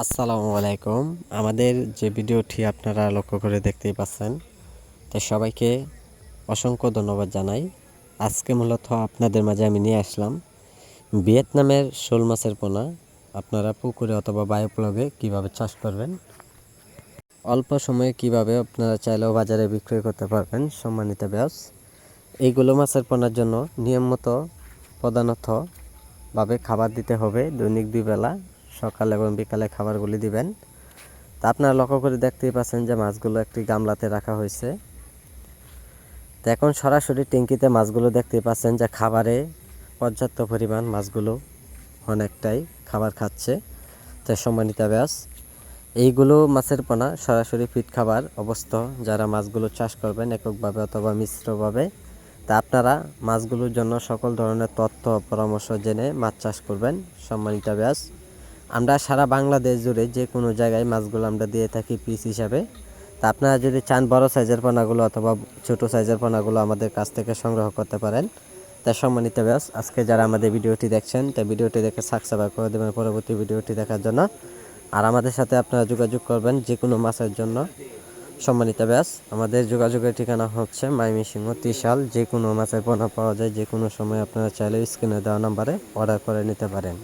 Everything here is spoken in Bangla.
আসসালামু আলাইকুম। আমাদের যে ভিডিওটি আপনারা লক্ষ্য করে দেখতেই পাচ্ছেন তো সবাইকে অসংখ্য ধন্যবাদ জানাই। আজকে মূলত আপনাদের মাঝে আমি নিয়ে আসলাম ভিয়েতনামের শোল মাছের পোনা। আপনারা পুকুরে অথবা বায়োপ্লগে কীভাবে চাষ করবেন, অল্প সময়ে কীভাবে আপনারা চাইলেও বাজারে বিক্রয় করতে পারবেন, সম্মানিত ব্যাস, এইগুলো মাছের পোনার জন্য নিয়মিত প্রধানত ভাবে খাবার দিতে হবে দৈনিক দুই বেলা। সকাল এবং বিকালে খাবারগুলি দিবেন। তা আপনারা লক্ষ্য করে দেখতেই পাচ্ছেন যে মাছগুলো একটি গামলাতে রাখা হয়েছে। তো এখন সরাসরি ট্যাঙ্কিতে মাছগুলো দেখতেই পাচ্ছেন যে খাবারে পর্যাপ্ত পরিমাণ মাছগুলো অনেকটাই খাবার খাচ্ছে। তো সম্মানিত ব্যাস, এইগুলো মাছের পোনা সরাসরি ফিট খাবার অবস্থা যারা মাছগুলো চাষ করবেন এককভাবে অথবা মিশ্রভাবে, তা আপনারা মাছগুলোর জন্য সকল ধরনের তথ্য পরামর্শ জেনে মাছ চাষ করবেন। সম্মানিত ব্যাস আমরা সারা বাংলাদেশ জুড়ে যে কোনো জায়গায় মাছগুলো আমরা দিয়ে থাকি পিস হিসাবে। তা আপনারা যদি চান বড় সাইজের পোনাগুলো অথবা ছোট সাইজের পোনাগুলো আমাদের কাছ থেকে সংগ্রহ করতে পারেন। তা সম্মানিত ব্যাস আজকে যারা আমাদের ভিডিওটি দেখছেন, তা ভিডিওটি দেখে সাবস্ক্রাইব করে দেবেন পরবর্তী ভিডিওটি দেখার জন্য। আর আমাদের সাথে আপনারা যোগাযোগ করবেন যে কোনো মাছের জন্য। সম্মানিত ব্যাস আমাদের যোগাযোগের ঠিকানা হচ্ছে মাইমিসিংহ ত্রিশাল। যে কোনো মাছের পোনা পাওয়া যায়, যে কোনো সময় আপনারা চাইলে স্ক্রিনে দেওয়া নাম্বারে অর্ডার করে নিতে পারেন।